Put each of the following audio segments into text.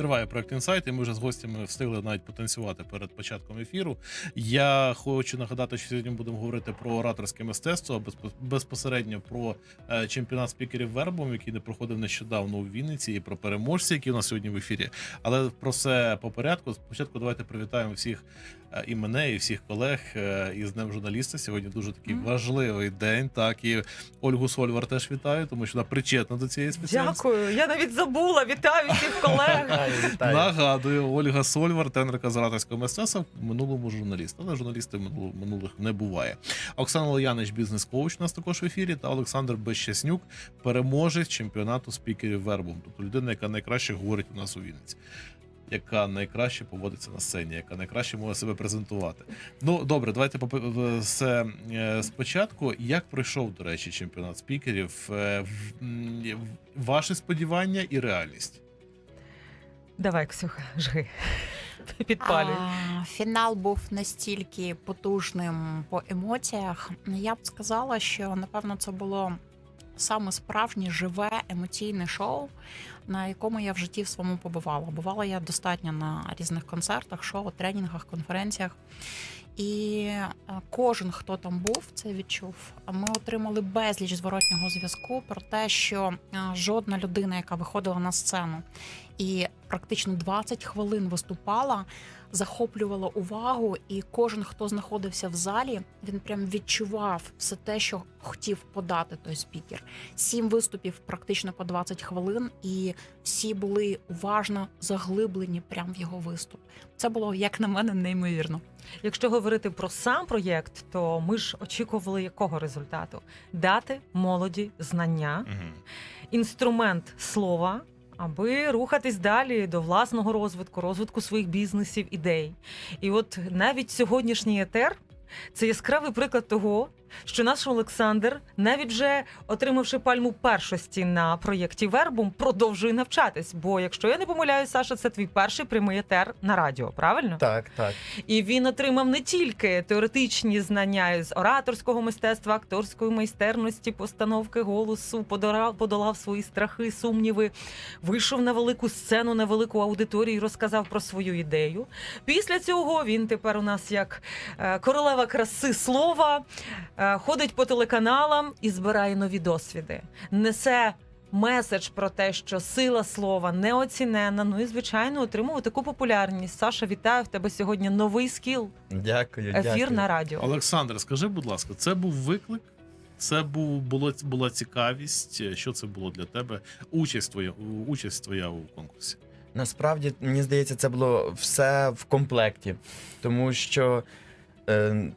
Триває проект інсайт, і ми вже з гостями встигли навіть потанцювати перед початком ефіру. Я хочу нагадати, що сьогодні будемо говорити про ораторське мистецтво, а безпосередньо про е, чемпіонат спікерів вербом, який не проходив нещодавно у Вінниці, і про переможці, які у нас сьогодні в ефірі. Але про все по порядку. Спочатку давайте привітаємо всіх і мене, і всіх колег е, із Днем журналіста. Сьогодні дуже такий Мгм. важливий день. Так і Ольгу Сольвар теж вітаю, тому що вона причетна до цієї спеціальності. Дякую. Я навіть забула. Вітаю всіх колег. Нагадую, Ольга Сольвар, тренерка з ораторського мистецтва, в минулому журналіст. Але журналістів минуло- минулих не буває. Оксана Лоянич, бізнес-коуч, у нас також в ефірі, та Олександр Безщаснюк, переможець чемпіонату спікерів вербом. Тобто людина, яка найкраще говорить у нас у Вінниці. Яка найкраще поводиться на сцені, яка найкраще може себе презентувати. Ну добре, давайте попи- все е, спочатку. Як пройшов, до речі, чемпіонат спікерів? Е, Ваші сподівання і реальність? Давай, Ксюха, жги. Підпалюй. А, Фінал був настільки потужним по емоціях. Я б сказала, що напевно це було саме справжнє живе емоційне шоу, на якому я в житті в своєму побувала. Бувала я достатньо на різних концертах, шоу, тренінгах, конференціях. І е, кожен, хто там був, це відчув. Ми отримали безліч зворотнього зв'язку про те, що е, жодна людина, яка виходила на сцену і практично 20 хвилин виступала, захоплювала увагу, і кожен, хто знаходився в залі, він прям відчував все те, що хотів подати той спікер. Сім виступів практично по 20 хвилин, і всі були уважно заглиблені прямо в його виступ. Це було, як на мене, неймовірно. Якщо говорити про сам проєкт, то ми ж очікували якого результату? Дати молоді знання, Угу. інструмент слова, аби рухатись далі до власного розвитку, розвитку своїх бізнесів, ідей. І от навіть сьогоднішній етер це яскравий приклад того, що наш Олександр, навіть вже отримавши пальму першості на проєкті Вербум, продовжує навчатись. Бо якщо я не помиляюсь, Саша, це твій перший прямий етер на радіо, правильно? Так, так. І він отримав не тільки теоретичні знання з ораторського мистецтва, акторської майстерності, постановки голосу, подолав, подолав свої страхи, сумніви, вийшов на велику сцену, на велику аудиторію, і розказав про свою ідею. Після цього він тепер у нас як е, королева краси слова, ходить по телеканалам і збирає нові досвіди. Несе меседж про те, що сила слова неоцінена. Ну і звичайно отримує таку популярність. Саша, вітаю в тебе сьогодні новий скіл. Дякую, Ефір дякую. на радіо. Олександр, скажи, будь ласка, це був виклик? Це був було була цікавість. Що це було для тебе? Участь твоя участь твоя у конкурсі. Насправді, мені здається, це було все в комплекті. Тому що е,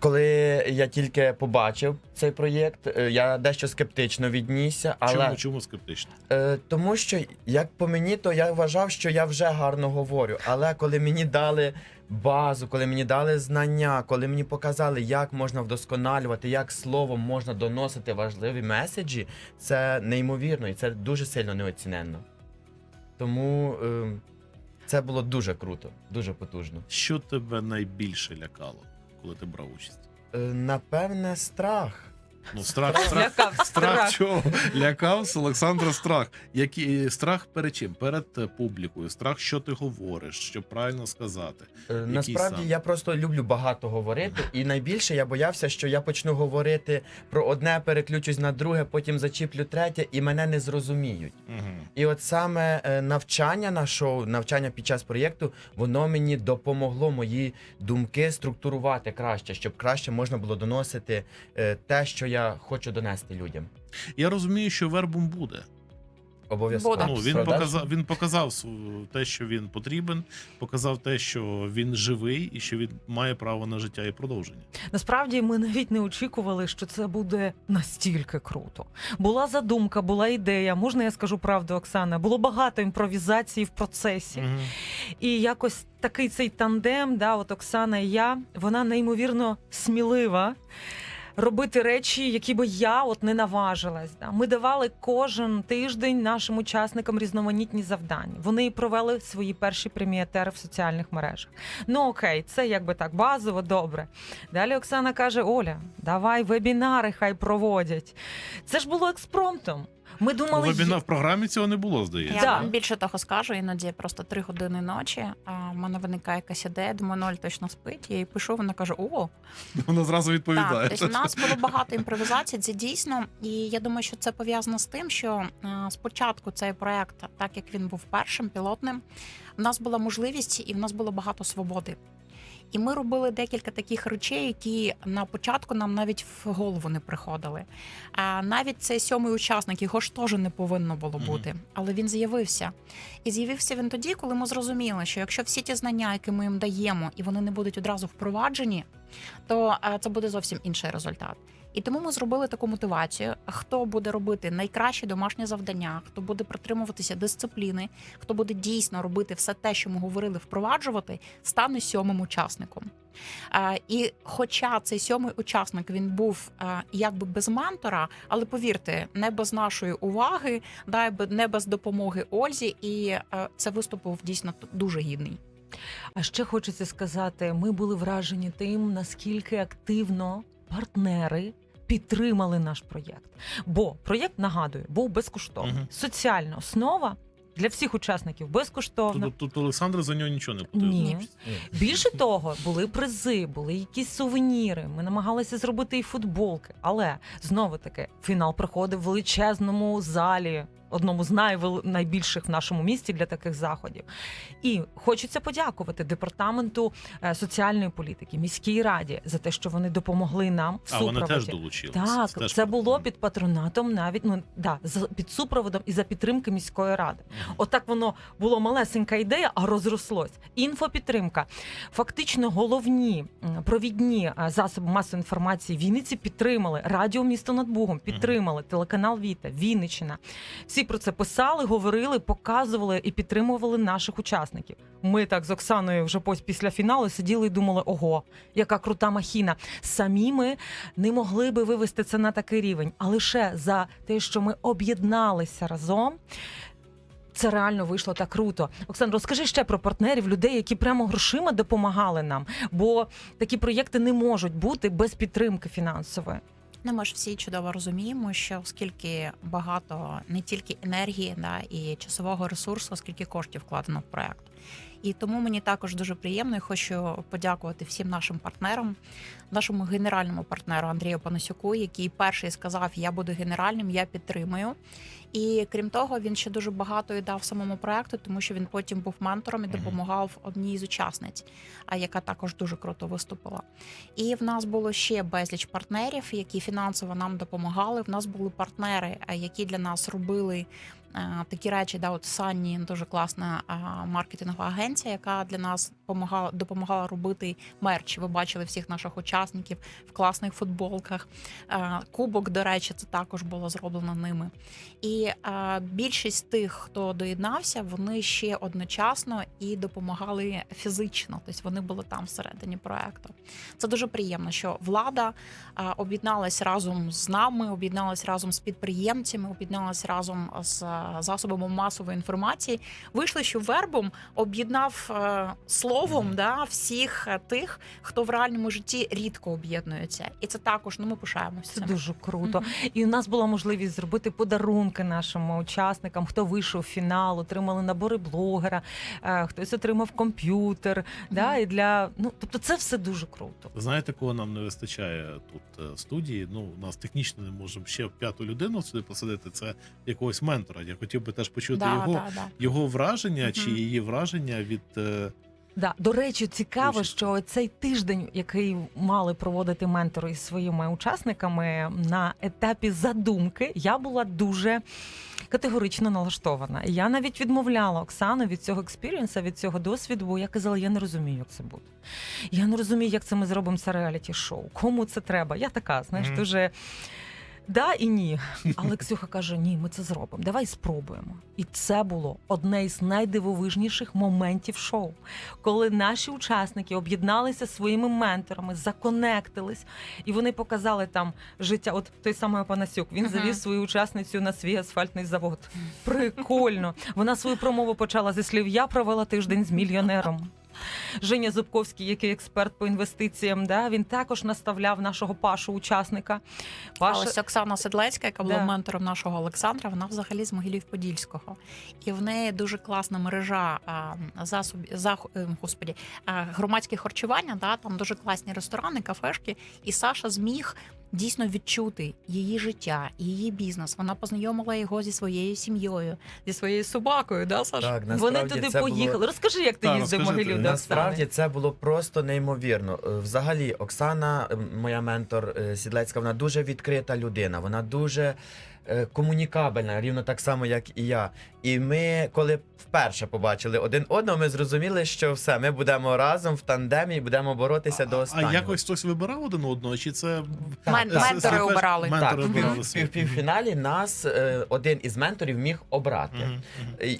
коли я тільки побачив цей проєкт, е, я дещо скептично віднісся, але Чому чому скептично? е, тому що як по мені, то я вважав, що я вже гарно говорю. Але коли мені дали базу, коли мені дали знання, коли мені показали, як можна вдосконалювати, як словом можна доносити важливі меседжі, це неймовірно і це дуже сильно неоціненно. Тому е, це було дуже круто, дуже потужно. Що тебе найбільше лякало, коли ти брав участь? Е, напевне, страх. Ну, страх, страх, Лякав страх страх. чого? Лякався Олександра страх. Який страх перед чим? Перед е, публікою, страх, що ти говориш, що правильно сказати. Е, Насправді сам? я просто люблю багато говорити, і найбільше я боявся, що я почну говорити про одне, переключусь на друге, потім зачіплю третє, і мене не зрозуміють. Угу. І от саме е, навчання на шоу, навчання під час проєкту, воно мені допомогло мої думки структурувати краще, щоб краще можна було доносити е, те, що я хочу донести людям. Я розумію, що вербум буде. Обов'язково. Буде. Ну, він Продаж? показав, він показав свою- те, що він потрібен, показав те, що він живий і що він має право на життя і продовження. Насправді ми навіть не очікували, що це буде настільки круто. Була задумка, була ідея. Можна я скажу правду, Оксана? Було багато імпровізації в процесі. Мгм. І якось такий цей тандем, да, от Оксана і я, вона неймовірно смілива. Робити речі, які би я от не наважилась. Да. Ми давали кожен тиждень нашим учасникам різноманітні завдання. Вони провели свої перші преміатери в соціальних мережах. Ну окей, це якби так базово, добре. Далі Оксана каже: Оля, давай вебінари хай проводять. Це ж було експромтом. Ми думали, Вебіна в програмі цього не було, здається. Я Да. вам більше того скажу, іноді просто три години ночі. А в мене виникає якась ідея, думаю, ноль точно спить. Я їй пишу, вона каже: О, Вона зразу відповідає. Так, тобто у нас було багато імпровізацій. Це дійсно, і я думаю, що це пов'язано з тим, що е, спочатку цей проект, так як він був першим пілотним, в нас була можливість і в нас було багато свободи. І ми робили декілька таких речей, які на початку нам навіть в голову не приходили. А навіть цей сьомий учасник його ж теж не повинно було бути, але він з'явився. І з'явився він тоді, коли ми зрозуміли, що якщо всі ті знання, які ми їм даємо, і вони не будуть одразу впроваджені, то е, це буде зовсім інший результат. І тому ми зробили таку мотивацію: хто буде робити найкращі домашні завдання, хто буде притримуватися дисципліни, хто буде дійсно робити все те, що ми говорили, впроваджувати, стане сьомим учасником. І хоча цей сьомий учасник він був якби без ментора, але повірте, не без нашої уваги, да, і бе- не без допомоги Ользі, і це виступ був дійсно дуже гідний. А ще хочеться сказати, ми були вражені тим, наскільки активно партнери. Підтримали наш проєкт, бо проєкт нагадую був безкоштовний. Угу. Соціальна основа для всіх учасників безкоштовна. Тут, тут Олександр за нього нічого не платив. Ні. Більше того, були призи, були якісь сувеніри. Ми намагалися зробити і футболки. Але знову таки фінал проходив в величезному залі. Одному з найвел... найбільших в нашому місті для таких заходів, і хочеться подякувати департаменту е, соціальної політики, міській раді за те, що вони допомогли нам в А вони теж долучилися. Так, теж це було під патронатом, навіть ну да, під супроводом і за підтримки міської ради. Отак воно було малесенька ідея, а розрослось. Інфопідтримка. Фактично, головні провідні е, засоби масової інформації Вінниці підтримали радіо місто над Бугом, підтримали телеканал Віта, Вінниччина. Всі про це писали, говорили, показували і підтримували наших учасників. Ми так з Оксаною вже після фіналу сиділи і думали: ого, яка крута махіна. Самі ми не могли би вивести це на такий рівень, а лише за те, що ми об'єдналися разом. Це реально вийшло так круто. Оксана, розкажи ще про партнерів, людей, які прямо грошима допомагали нам, бо такі проєкти не можуть бути без підтримки фінансової. Ну, ми ж всі чудово розуміємо, що оскільки багато не тільки енергії, да, і часового ресурсу, скільки коштів вкладено в проект. І тому мені також дуже приємно і хочу подякувати всім нашим партнерам, нашому генеральному партнеру Андрію Панасюку, який перший сказав: Я буду генеральним, я підтримую. І крім того, він ще дуже багато і дав самому проекту, тому що він потім був ментором і допомагав одній з учасниць, а яка також дуже круто виступила. І в нас було ще безліч партнерів, які фінансово нам допомагали. В нас були партнери, е, які для нас робили такі речі. Да, от Санні дуже класна маркетингова агенція, яка для нас допомагала, допомагала робити мерч. Ви бачили всіх наших учасників в класних футболках. Кубок, до речі, це також було зроблено ними. І більшість тих, хто доєднався, вони ще одночасно і допомагали фізично. Тобто вони були там всередині проекту. Це дуже приємно, що влада об'єдналась разом з нами, об'єдналась разом з підприємцями, об'єдналась разом з засобами масової інформації. Вийшли, що вербом об'єднав е, словом да, всіх тих, хто в реальному житті рідко об'єднується. І це також ну ми пишаємося. Це цим. дуже круто. Мгм. І у нас була можливість зробити подарунки нашим учасникам, хто вийшов в фінал, отримали набори блогера, е, хтось отримав комп'ютер. Да, і для ну тобто, це все дуже круто. Знаєте, кого нам не вистачає тут е, в студії? Ну, у нас технічно не можемо ще п'яту людину сюди посадити. Це якогось ментора. Хотів би теж почути Да, його, да, да. його враження чи її враження від е, Да, до речі, цікаво, що цей тиждень, який мали проводити ментори із своїми учасниками на етапі задумки, я була дуже категорично налаштована. Я навіть відмовляла Оксану від цього експірієнса, від цього досвіду, бо я казала, я не розумію, як це буде. Я не розумію, як це ми зробимо це реаліті-шоу. Кому це треба? Я така, знаєш, дуже. Да і ні. Але Ксюха каже: ні, ми це зробимо. Давай спробуємо. І це було одне із найдивовижніших моментів шоу, коли наші учасники об'єдналися своїми менторами, законектились, і вони показали там життя. От той самий Панасюк, він завів свою учасницю на свій асфальтний завод. Прикольно. Вона свою промову почала зі слів: Я провела тиждень з мільйонером. Женя Зубковський, який експерт по інвестиціям, да, він також наставляв нашого Пашу, учасника. А Паша, ось Оксана Седлецька, яка була Да. ментором нашого Олександра, вона взагалі з Могилів-Подільського. І в неї дуже класна мережа а, засобів за е, господі а, громадське харчування. Да, там дуже класні ресторани, кафешки. І Саша зміг дійсно відчути її життя, її бізнес. Вона познайомила його зі своєю сім'єю, зі своєю собакою. Да, Саш? Так, вони туди це поїхали. Було... Розкажи, як ти їздив в. Могилів до Насправді це було просто неймовірно. Е, Взагалі, Оксана, моя ментор е, Сідлецька, вона дуже відкрита людина. Вона дуже комунікабельна, рівно так само, як і я. І ми, коли вперше побачили один одного, ми зрозуміли, що все, ми будемо разом в тандемі і будемо боротися до А, останнього. а якось хтось вибирав один одного, чи це Так, Мен- так. ментори обирали. Так, обирали в півфіналі нас е, один із менторів міг обрати.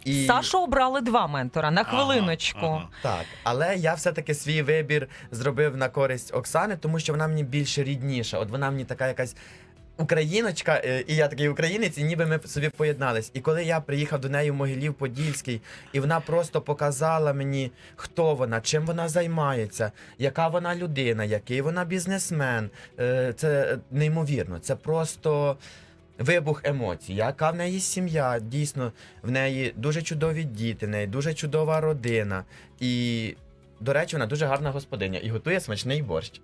І, Сашу обрали два ментора на Ага, хвилиночку. ага. Так, але я все-таки свій вибір зробив на користь Оксани, тому що вона мені більше рідніша. От вона мені така якась. Україночка, е, і я такий українець, і ніби ми собі поєднались. І коли я приїхав до неї в Могилів Подільський, і вона просто показала мені, хто вона, чим вона займається, яка вона людина, який вона бізнесмен. Е, Це неймовірно. Це просто вибух емоцій. Яка в неї сім'я? Дійсно, в неї дуже чудові діти, в неї дуже чудова родина. І, до речі, вона дуже гарна господиня і готує смачний борщ.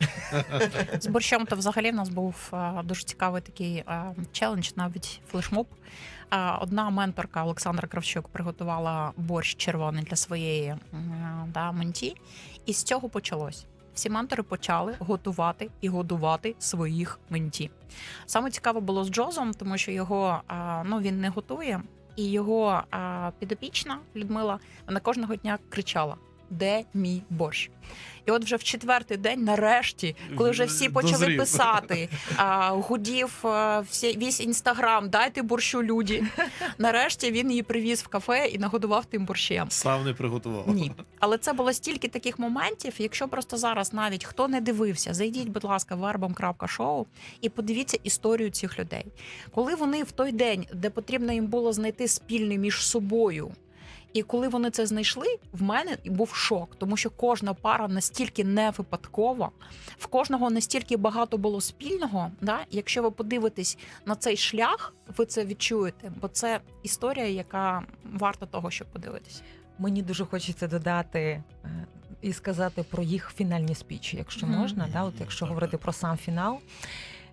З борщом то взагалі в нас був е, дуже цікавий такий е, челендж, навіть флешмоб. Е, Одна менторка Олександра Кравчук приготувала борщ червоний для своєї да, менті, і з цього почалось. Всі ментори почали готувати і годувати своїх менті. Саме цікаво було з Джозом, тому що його ну він не готує, і його підопічна Людмила вона кожного дня кричала: Де мій борщ? І от вже в четвертий день, нарешті, коли вже всі почали Дозрів. писати, а, гудів а, всі, весь інстаграм, дайте борщу люди. Нарешті він її привіз в кафе і нагодував тим борщем. Сам не приготував. Ні, але це було стільки таких моментів. Якщо просто зараз навіть хто не дивився, зайдіть, будь ласка, в verbum.show і подивіться історію цих людей. Коли вони в той день, де потрібно їм було знайти спільне між собою. І коли вони це знайшли, в мене був шок, тому що кожна пара настільки не випадкова, в кожного настільки багато було спільного. Да? Якщо ви подивитесь на цей шлях, ви це відчуєте, бо це історія, яка варта того, щоб подивитися. Мені дуже хочеться додати е, і сказати про їх фінальні спічі, якщо можна. Да, от якщо говорити про сам фінал.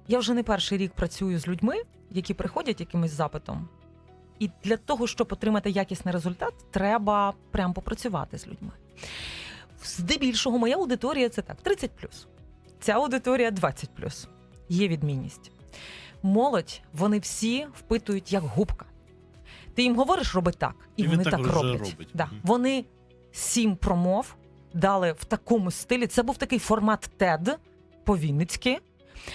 Я вже не перший рік працюю з людьми, які приходять якимось запитом. І для того, щоб отримати якісний результат, треба прям попрацювати з людьми. Здебільшого моя аудиторія це так: 30 Ця аудиторія 20 Є відмінність. Молодь, вони всі впитують як губка. Ти їм говориш, роби так, і, І вони так так, роблять. робить. Да. Вони сім промов дали в такому стилі. Це був такий формат TED по-вінницьки.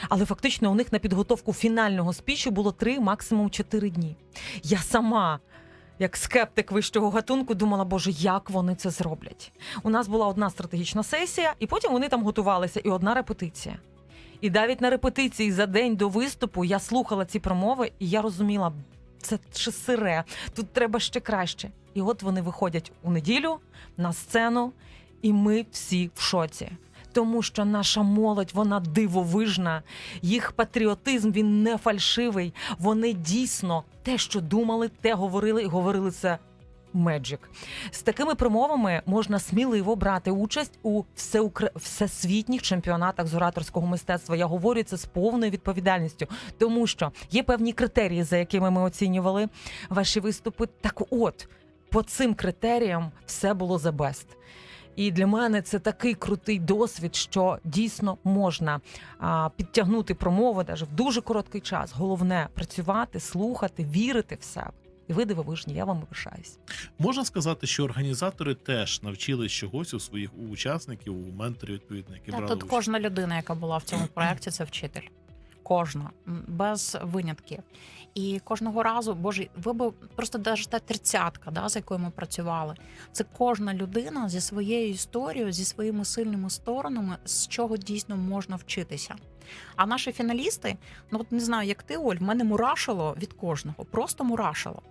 Але фактично у них на підготовку фінального спічу було три, максимум чотири дні. Я сама, як скептик вищого гатунку, думала, боже, як вони це зроблять. У нас була одна стратегічна сесія, і потім вони там готувалися, і одна репетиція. І навіть на репетиції за день до виступу я слухала ці промови, і я розуміла, це ще сире, тут треба ще краще. І от вони виходять у неділю на сцену, і ми всі в шоці. Тому що наша молодь вона дивовижна, їх патріотизм він не фальшивий. Вони дійсно те, що думали, те говорили, і говорили це Меджик. З такими промовами можна сміливо брати участь у всеукр... всесвітніх чемпіонатах з ораторського мистецтва. Я говорю це з повною відповідальністю, тому що є певні критерії, за якими ми оцінювали ваші виступи. Так, от по цим критеріям все було за best. І для мене це такий крутий досвід, що дійсно можна а, підтягнути промови навіть в дуже короткий час. Головне працювати, слухати, вірити в себе. І ви дивовижні, я вам пишаюсь. Можна сказати, що організатори теж навчились чогось у своїх у учасників, у менторів, відповідно, які Та, брали тут участь. кожна людина, яка була в цьому проєкті, це вчитель. Кожна, без винятків. І кожного разу, боже, ви б просто навіть та тридцятка, да, з якою ми працювали. Це кожна людина зі своєю історією, зі своїми сильними сторонами, з чого дійсно можна вчитися. А наші фіналісти, ну от не знаю, як ти, Оль, в мене мурашило від кожного, просто мурашило.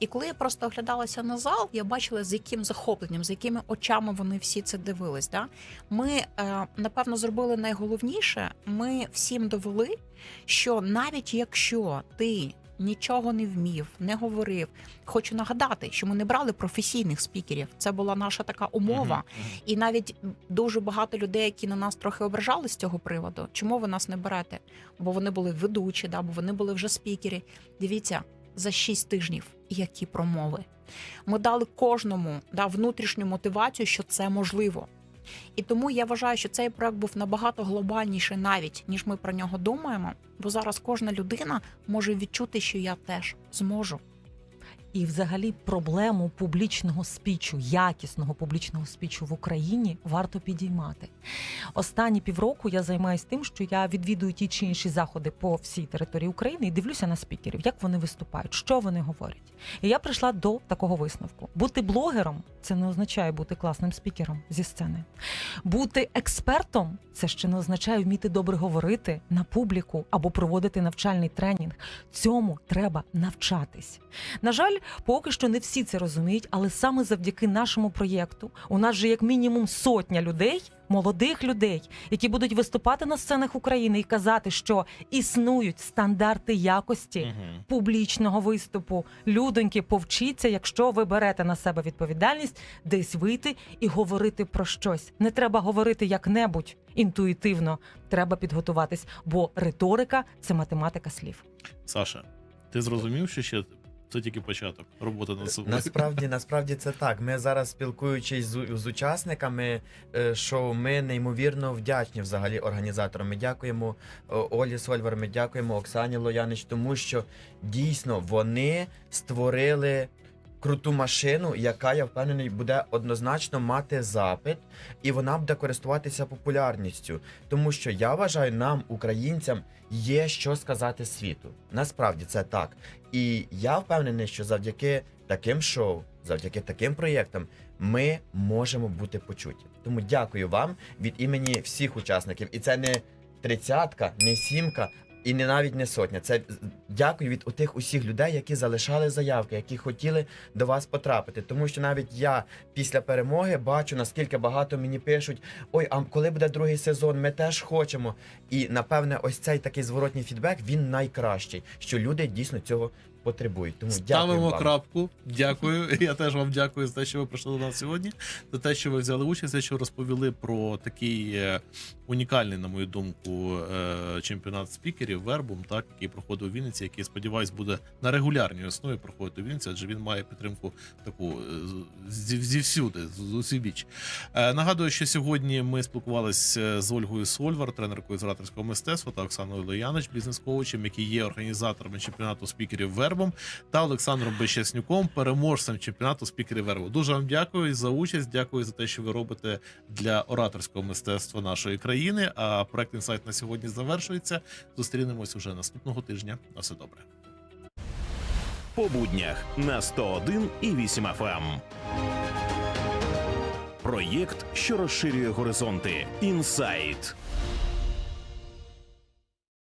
І коли я просто оглядалася на зал, я бачила, з яким захопленням, з якими очами вони всі це дивились. Да? Ми, е, напевно, зробили найголовніше. Ми всім довели, що навіть якщо ти нічого не вмів, не говорив, хочу нагадати, що ми не брали професійних спікерів. Це була наша така умова. І навіть дуже багато людей, які на нас трохи ображали з цього приводу. Чому ви нас не берете? Бо вони були ведучі, да, бо вони були вже спікери. Дивіться, за 6 тижнів які промови. Ми дали кожному да, внутрішню мотивацію, що це можливо. І тому я вважаю, що цей проект був набагато глобальніший навіть, ніж ми про нього думаємо. Бо зараз кожна людина може відчути, що я теж зможу. І, взагалі, проблему публічного спічу, якісного публічного спічу в Україні варто підіймати. Останні півроку я займаюся тим, що я відвідую ті чи інші заходи по всій території України і дивлюся на спікерів, як вони виступають, що вони говорять. І я прийшла до такого висновку: бути блогером це не означає бути класним спікером зі сцени. Бути експертом це ще не означає вміти добре говорити на публіку або проводити навчальний тренінг. Цьому треба навчатись. На жаль, поки що не всі це розуміють, але саме завдяки нашому проєкту у нас же як мінімум сотня людей, молодих людей, які будуть виступати на сценах України і казати, що існують стандарти якості Мгм. публічного виступу. Людоньки, повчіться, якщо ви берете на себе відповідальність, десь вийти і говорити про щось. Не треба говорити як-небудь інтуїтивно. Треба підготуватись, бо риторика це математика слів. Саша, ти зрозумів, що ще це тільки початок роботи над собою? Насправді, насправді це так. Ми зараз спілкуючись з, з учасниками е, шоу, ми неймовірно вдячні взагалі організаторам. Ми дякуємо е, Олі Сольвар, ми дякуємо Оксані Лоянич, тому що дійсно вони створили. Круту машину, яка я впевнений буде однозначно мати запит, і вона буде користуватися популярністю. Тому що я вважаю, нам, українцям, є що сказати світу. Насправді це так. І я впевнений, що завдяки таким шоу, завдяки таким проєктам, ми можемо бути почуті. Тому дякую вам від імені всіх учасників. І це не тридцятка, не сімка. І не навіть не сотня. Це дякую від тих усіх людей, які залишали заявки, які хотіли до вас потрапити. Тому що навіть я після перемоги бачу, наскільки багато мені пишуть: ой, а коли буде другий сезон, ми теж хочемо. І напевне, ось цей такий зворотній фідбек він найкращий, що люди дійсно цього потребують. Тому дякую Ставимо вам. крапку. Дякую. Я теж вам дякую за те, що ви прийшли до нас сьогодні, за те, що ви взяли участь, за те, що розповіли про такий е, унікальний, на мою думку, е, чемпіонат спікерів Вербум, так який проходив у Вінниці, який сподіваюсь буде на регулярній основі проходити у Вінниці, адже він має підтримку таку е, зі, зівсюди, з, з усіх біч. Е, нагадую, що сьогодні ми спілкувалися з Ольгою Сольвар, тренеркою з ораторського мистецтва, та Оксаною Лоянич, бізнес-коучем, які є організаторами чемпіонату спікерів Вербом, та Олександром Бещаснюком, переможцем чемпіонату спікерів Вербом. Дуже вам дякую за участь. Дякую за те, що ви робите для ораторського мистецтва нашої країни. А проект інсайт на сьогодні завершується. Зустрінемось уже наступного тижня. На все добре. по буднях на 101 і 8 FM. Проєкт, що розширює горизонти. Інсайт.